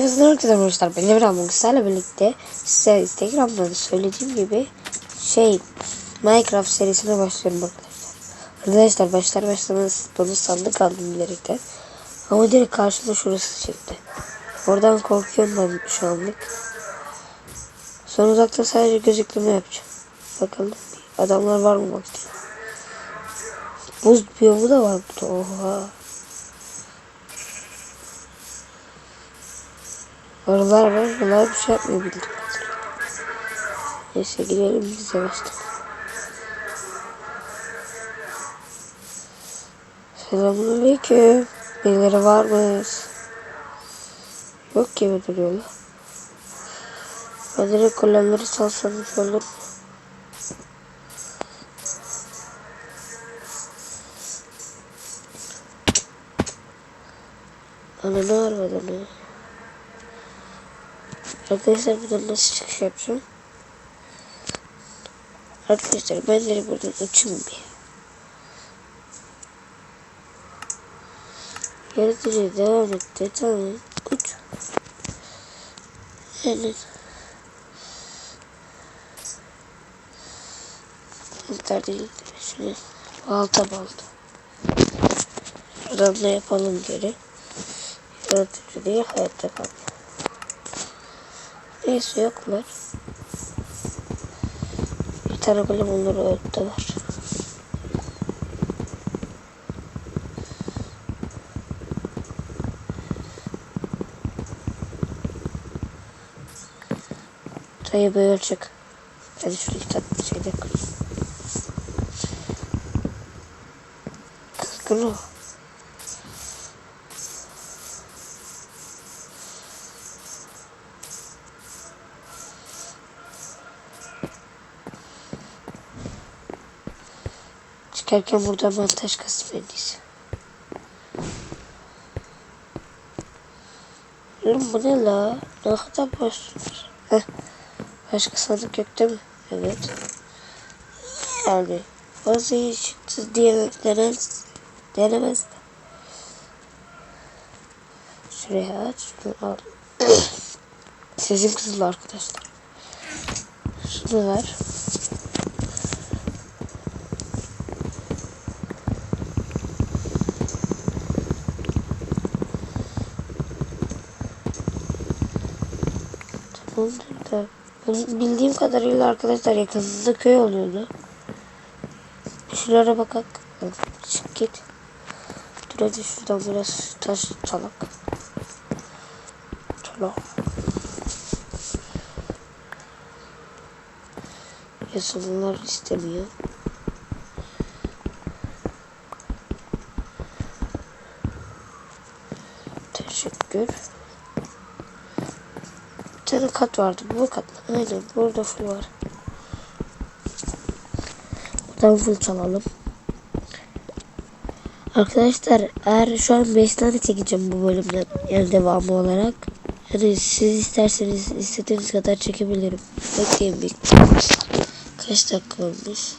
Hepinize herkese arkadaşlar. Ben Emre Amon sizlerle birlikte size Instagram'da da söylediğim gibi şey Minecraft serisine başlıyorum arkadaşlar. Arkadaşlar başlar başlamaz bunu sandık aldım bilerekten. Ama direkt karşımda şurası çıktı. Oradan korkuyorum ben şu anlık. Son uzakta sadece gözükleme yapacağım. Bakalım adamlar var mı vakti? Buz biyomu da var burada. Oha. Arılar var. Arılar bir şey yapmıyor kadarıyla. Neyse girelim biz yavaştan. Selamünaleyküm. Birileri var mı? Yok gibi duruyorlar. Direkt kolemleri salsanız olur mu? Ananı arvadanı. Arkadaşlar buradan nasıl çıkış yapacağım? Arkadaşlar ben de buradan uçayım bir. Yaratıcı devam etti. Tamam. Uç. Evet. Yeter değil. Şöyle balta balta. Şuradan da yapalım geri. Yaratıcı değil hayatta kalma. Neyse yoklar. Bir tane golem onları öldüler. Dayı böyle çık. Hadi şurayı tatlı şeyde kır. Kızgın. Çıkarken burada en iyisi. Oğlum bu ne la? Ne kadar boşsunuz? Heh. Başka sandık yok mi? Evet. Yani bazı işsiz diye denemez. Denemez de. Şuraya aç. Şunu al. Sesim kızıldı arkadaşlar. Şunu ver. Tamamdır da. Bildiğim kadarıyla arkadaşlar yakınında köy oluyordu. Şuralara bakak. Çık git. Dur hadi şuradan biraz taş çalak. Çalak. Yasalılar istemiyor. Teşekkür. Tane kat vardı. Bu kat? Aynen. Burada full var. Buradan full çalalım. Arkadaşlar eğer şu an 5 tane çekeceğim bu bölümden yani devamı olarak. Yani siz isterseniz istediğiniz kadar çekebilirim. Bekleyin bir. Kaç dakika olmuş?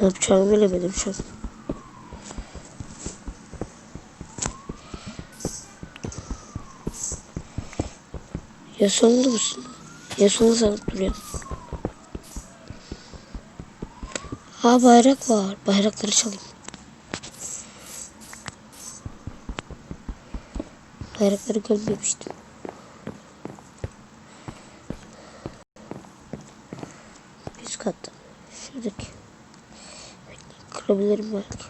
Ne yapacağımı bilemedim şu an. Ya sonunda mısın? Ya sonunda sanıp duruyor. Aa bayrak var. Bayrakları çalayım. Bayrakları görmemiştim. Üst katta. Şuradaki. Kırabilirim belki.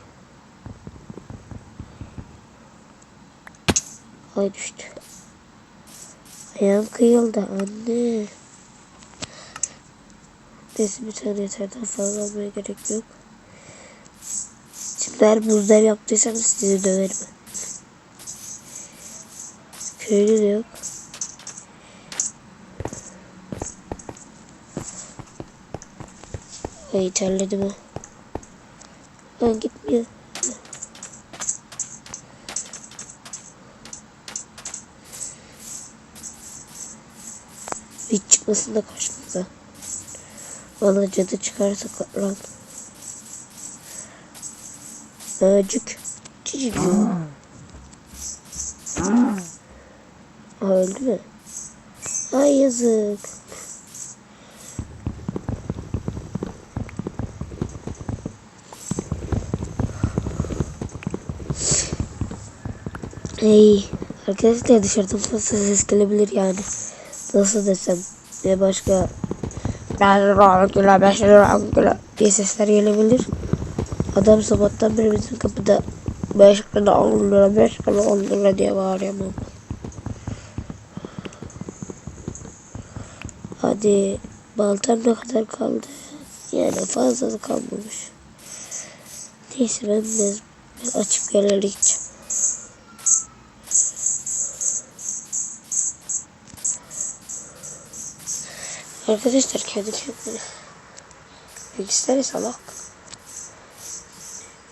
Ay düştü. Ayağım kıyıldı anne. Neyse bir tane yeter daha fazla almaya gerek yok. Şimdi eğer buzdev yaptıysanız sizi döverim. Köylü de yok. Ay terledim ha. Lan gitmiyor. Çıkmasın da karşımıza. Bana cadı çıkarsa lan. Öcük. Cicik. Öldü mü? Ay yazık. Ey arkadaşlar dışarıdan fazla ses gelebilir yani. Nasıl desem ne başka diye sesler gelebilir. Adam sabahtan beri bizim kapıda 5 lira 10 lira 5 lira 10 lira diye bağırıyor ama. Hadi baltam ne kadar kaldı? Yani fazla da kalmamış. Neyse ben de açıp yerlere. Arkadaşlar kendi kendine bilgisayarı salak.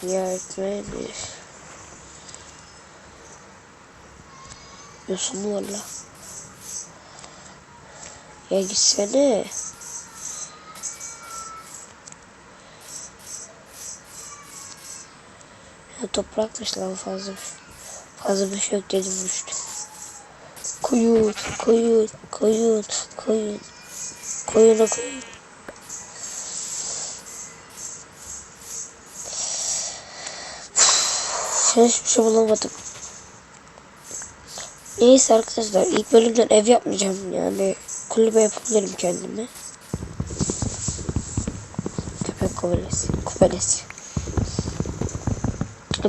Ya öğretmenmiş. Yosun valla. Ya gitsene. Ya toprak taşlama fazla fazla bir şey yok dedim işte. Koyun, koyun, koyun, koyun. Sen hiçbir şey bulamadım. Neyse arkadaşlar ilk bölümden ev yapmayacağım yani kulübe yapabilirim kendime. Köpek kubalesi. Kubalesi.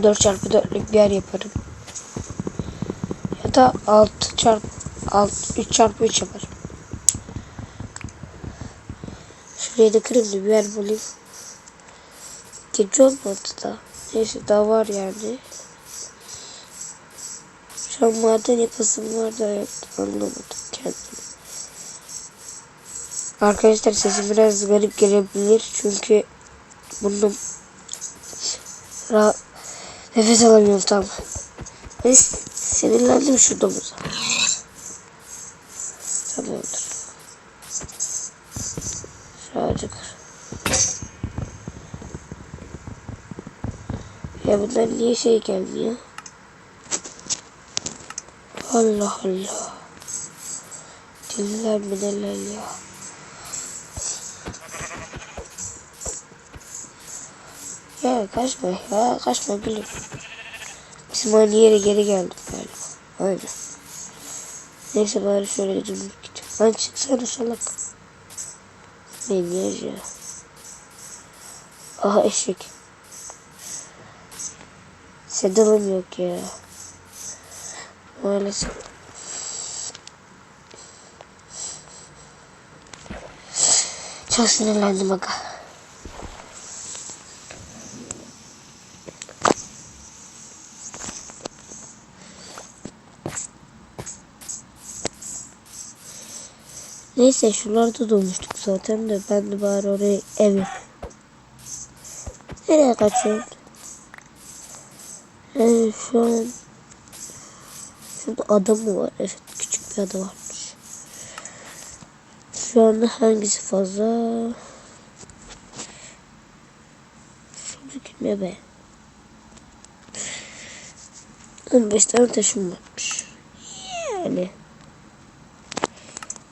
4 çarpı 4'lük bir yer yaparım. Ya da 6 çarpı 6 3 çarpı 3 yaparım. Şuraya da bir yer bulayım. Gece olmadı da. Neyse daha var yani. Şu an maden yapasım var da. Anlamadım kendimi. Arkadaşlar sesim biraz garip gelebilir. Çünkü bunun rahat nefes alamıyorum tam. Ben sinirlendim şu domuza. Tamamdır. Sadece kır. Ya bunlar niye şey gelmiyor? Allah Allah. Diller mi neler ya? Ya kaçma ya kaçma gülüm. Bizim aynı yere geri geldik galiba. Aynen. Neyse bari şöyle dönüp gideceğim. Lan çıksana salak. Ne ya? Aha eşek. Sedalım yok ya. Maalesef. Çok sinirlendim aga. Neyse şuralarda dolmuştuk zaten de ben de bari oraya ev yapayım. Nereye kaçıyorsun? Şu an Şurada adam mı var? Evet küçük bir ada varmış. Şu anda hangisi fazla? Şuradaki ne be? 15 tane taşım varmış. Yani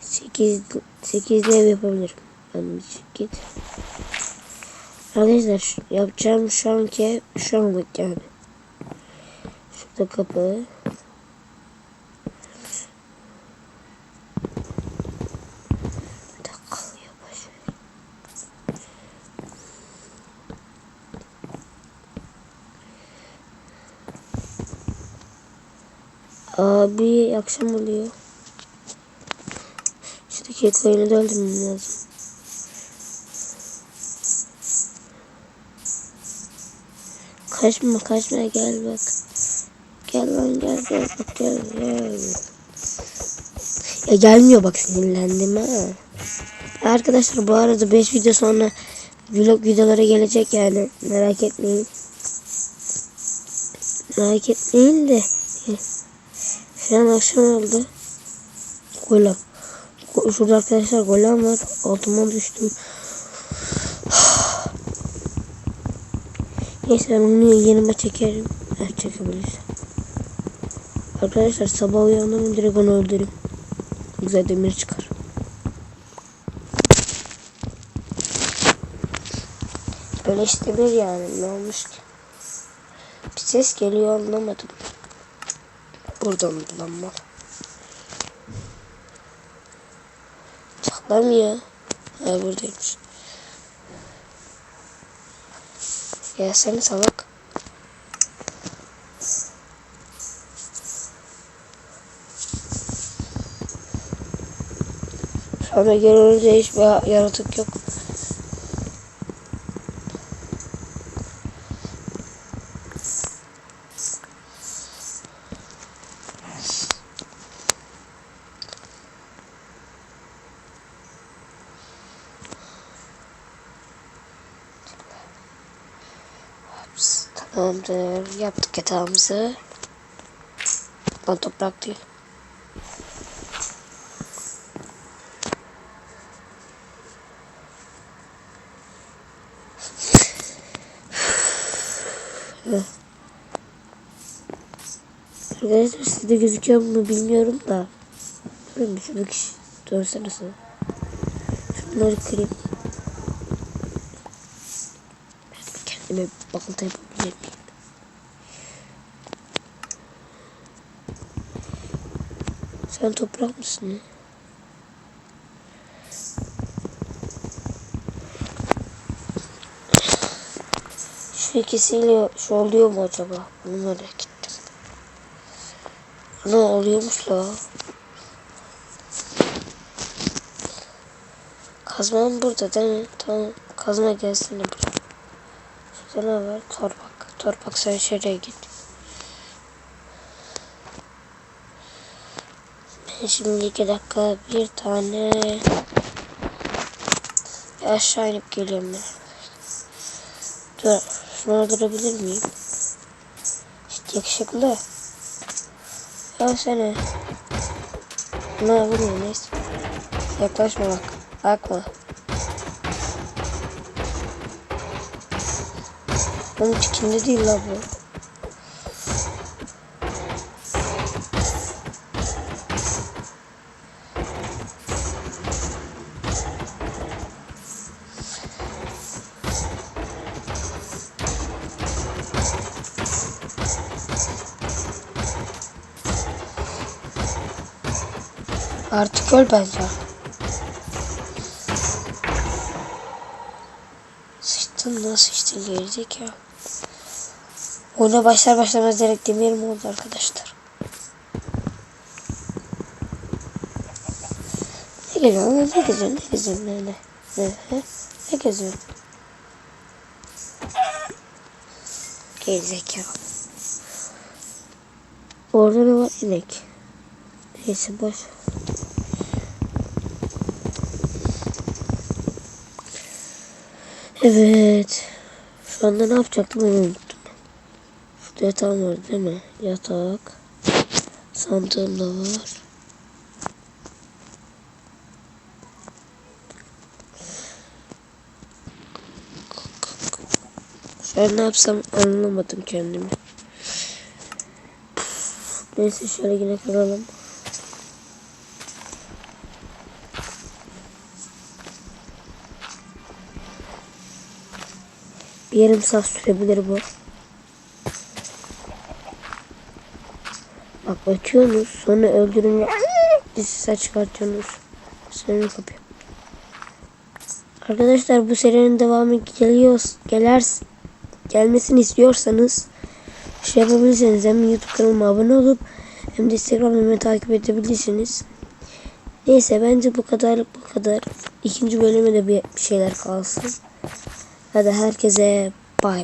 8 8 ev yapabilirim. Ben git. Arkadaşlar şu- yapacağım şu anki şu anlık yani. Şurada kapı. Bir dakika yavaş. Abi akşam oluyor. Şuradaki koyunu da öldürmem lazım. Kaçma kaçma gel bak. Gel lan gel gel gel gel. Ya gelmiyor bak sinirlendim ha. Arkadaşlar bu arada 5 video sonra vlog videoları gelecek yani merak etmeyin. Merak etmeyin de. Şu an akşam oldu. Golem. Go- Şurada arkadaşlar golem var. Altıma düştüm. Neyse ben onu yanıma çekerim. Evet çekebiliriz. Arkadaşlar sabah uyandım direkt onu öldürürüm. Güzel demir çıkar. Böyle işte bir yani ne olmuş ki? Bir ses geliyor anlamadım. Buradan lan mal. Saklamıyor. Ha buradaymış. Gelsene salak. Şu anda görünürde hiçbir yaratık yok. Tamamdır. Yaptık yatağımızı. Lan toprak değil. Sizde gözüküyor mu bilmiyorum da. Bilmiyorum şuradaki kişi dönsene sana. Şunları kırayım. Kendime balta yapabilir miyim? Sen toprak mısın ya? Şu ikisiyle şu oluyor mu acaba? Bunu merak ettim. Ne oluyormuş la? Kazmam burada değil mi? Tamam. Kazma gelsene buraya. Şurada ne var? Torbak. Torbak sen şuraya git. Ben şimdi iki dakika bir tane bir aşağı inip geliyorum ben. Dur. Şunu durabilir miyim? İşte yakışıklı. Ya sene. Ne vuruyor neyse. Yaklaşma bak. Bakma. Onun tikinde değil la bu. Artık öl bence. Sıçtın lan sıçtın gelecek ya. Oyuna başlar başlamaz direkt demirim oldu arkadaşlar. Ne geziyorsun? Ne geziyorsun? Ne geziyorsun? Ne? Ne? Ne? He? Ne geziyorsun? Ya. Orada ne var? İnek. Neyse boş. Evet. Şu anda ne yapacaktım onu unuttum. Şurada yatağım var değil mi? Yatak. Sandığım da var. An ne yapsam anlamadım kendimi. Neyse şöyle yine kıralım. Yarım saat sürebilir bu. Bak bakıyorsunuz sonra öldürünce ses çıkartıyorsunuz. Sonra kapıyor. Arkadaşlar bu serinin devamı geliyor, geler, gelmesini istiyorsanız şey yapabilirsiniz. Hem YouTube kanalıma abone olup hem de Instagram'da beni takip edebilirsiniz. Neyse bence bu kadarlık bu kadar. İkinci bölüme de bir şeyler kalsın. Hadi herkese bay bay.